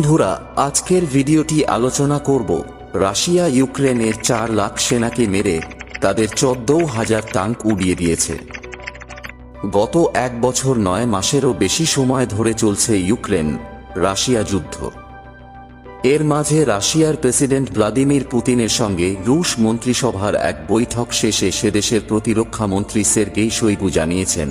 বন্ধুরা, আজকের ভিডিওটি আলোচনা করব রাশিয়া ইউক্রেনের চার লাখ সেনাকে মেরে তাদের চোদ্দ হাজার ট্যাঙ্ক উড়িয়ে দিয়েছে। গত এক বছর নয় মাসেরও বেশি সময় ধরে চলছে ইউক্রেন রাশিয়া যুদ্ধ। এর মাঝে রাশিয়ার প্রেসিডেন্ট ভ্লাদিমির পুতিনের সঙ্গে রুশ মন্ত্রিসভার এক বৈঠক শেষে সেদেশের প্রতিরক্ষা মন্ত্রী সের্গেই শৈগু জানিয়েছেন।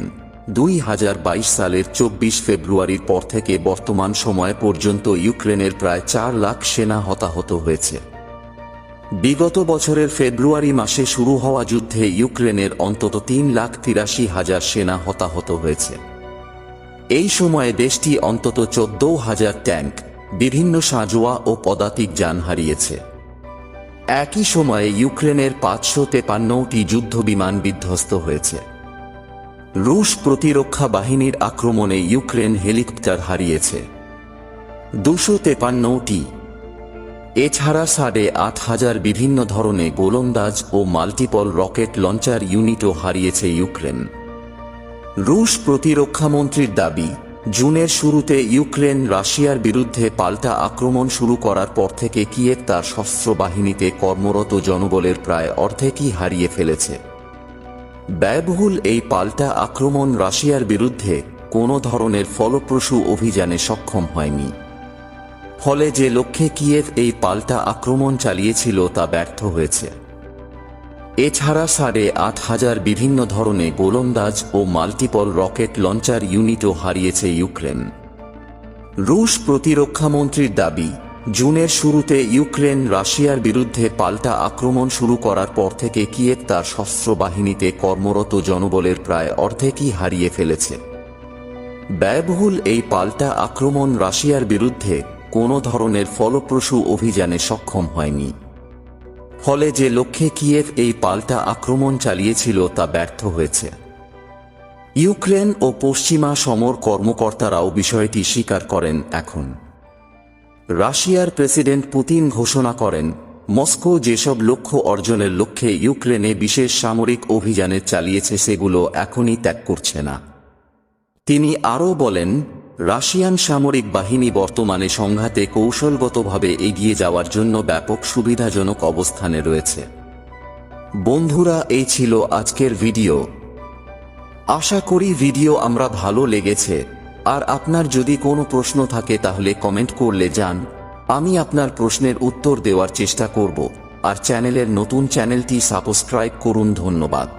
দুই হাজার বাইশ সালের চব্বিশ ফেব্রুয়ারির পর থেকে বর্তমান সময় পর্যন্ত ইউক্রেনের প্রায় চার লাখ সেনা হতাহত হয়েছে। বিগত বছরের ফেব্রুয়ারি মাসে শুরু হওয়া যুদ্ধে ইউক্রেনের অন্তত তিন লাখ তিরাশি হাজার সেনা হতাহত হয়েছে। এই সময়ে দেশটি অন্তত চোদ্দ হাজার ট্যাঙ্ক, বিভিন্ন সাঁজোয়া ও পদাতিক যান হারিয়েছে। একই সময়ে ইউক্রেনের পাঁচশো তেপান্নটি যুদ্ধবিমান বিধ্বস্ত হয়েছে। রুশ প্রতিরক্ষা বাহিনীর আক্রমণে ইউক্রেন হেলিকপ্টার হারিয়েছে। দুশো তেপান্নটি। এছাড়া সাড়ে আট হাজার বিভিন্ন ধরনের গোলন্দাজ ও মাল্টিপল রকেট লঞ্চার ইউনিটও হারিয়েছে ইউক্রেন। রুশ প্রতিরক্ষামন্ত্রীর দাবি, জুনের শুরুতে ইউক্রেন রাশিয়ার বিরুদ্ধে পাল্টা আক্রমণ শুরু করার পর থেকে কিয়েভ তার সশস্ত্র বাহিনীতে কর্মরত জনবলের প্রায় অর্ধেকই হারিয়ে ফেলেছে। ব্যয়বহুল এই পাল্টা আক্রমণ রাশিয়ার বিরুদ্ধে কোনো ধরনের ফলপ্রসূ অভিযানে সক্ষম হয়নি। ফলে যে লক্ষ্যে কিয়েভ এই পাল্টা আক্রমণ চালিয়েছিল তা ব্যর্থ হয়েছে। এছাড়া সাড়ে আট হাজার বিভিন্ন ধরনের গোলন্দাজ ও মাল্টিপল রকেট লঞ্চার ইউনিটও হারিয়েছে ইউক্রেন। রুশ প্রতিরক্ষামন্ত্রীর দাবি জুনের শুরুতে ইউক্রেন রাশিয়ার বিরুদ্ধে পাল্টা আক্রমণ শুরু করার পর থেকে কিয়েভ তার সশস্ত্র বাহিনীতে কর্মরত জনবলের প্রায় অর্ধেকই হারিয়ে ফেলেছে। ব্যয়বহুল এই পাল্টা আক্রমণ রাশিয়ার বিরুদ্ধে কোনো ধরনের ফলপ্রসূ অভিযানে সক্ষম হয়নি। ফলে যে লক্ষ্যে কিয়েভ এই পাল্টা আক্রমণ চালিয়েছিল তা ব্যর্থ হয়েছে। ইউক্রেন ও পশ্চিমা সমর কর্মকর্তারাও বিষয়টি স্বীকার করেন এখন। রাশিয়ার প্রেসিডেন্ট পুতিন ঘোষণা করেন, মস্কো যেসব লক্ষ্য অর্জনের লক্ষ্যে ইউক্রেনে বিশেষ সামরিক অভিযানে চালিয়েছে সেগুলো এখনই ত্যাগ করছে না। তিনি আরও বলেন, রাশিয়ান সামরিক বাহিনী বর্তমানে সংঘাতে কৌশলগতভাবে এগিয়ে যাওয়ার জন্য ব্যাপক সুবিধাজনক অবস্থানে রয়েছে। বন্ধুরা, এই ছিল আজকের ভিডিও। আশা করি ভিডিও আমরা ভালো লেগেছে। আর আপনার যদি কোনো প্রশ্ন থাকে তাহলে কমেন্ট করলে যান। আমি আপনার প্রশ্নের উত্তর দেওয়ার চেষ্টা করব। আর চ্যানেলের নতুন চ্যানেলটি সাবস্ক্রাইব করুন ধন্যবাদ।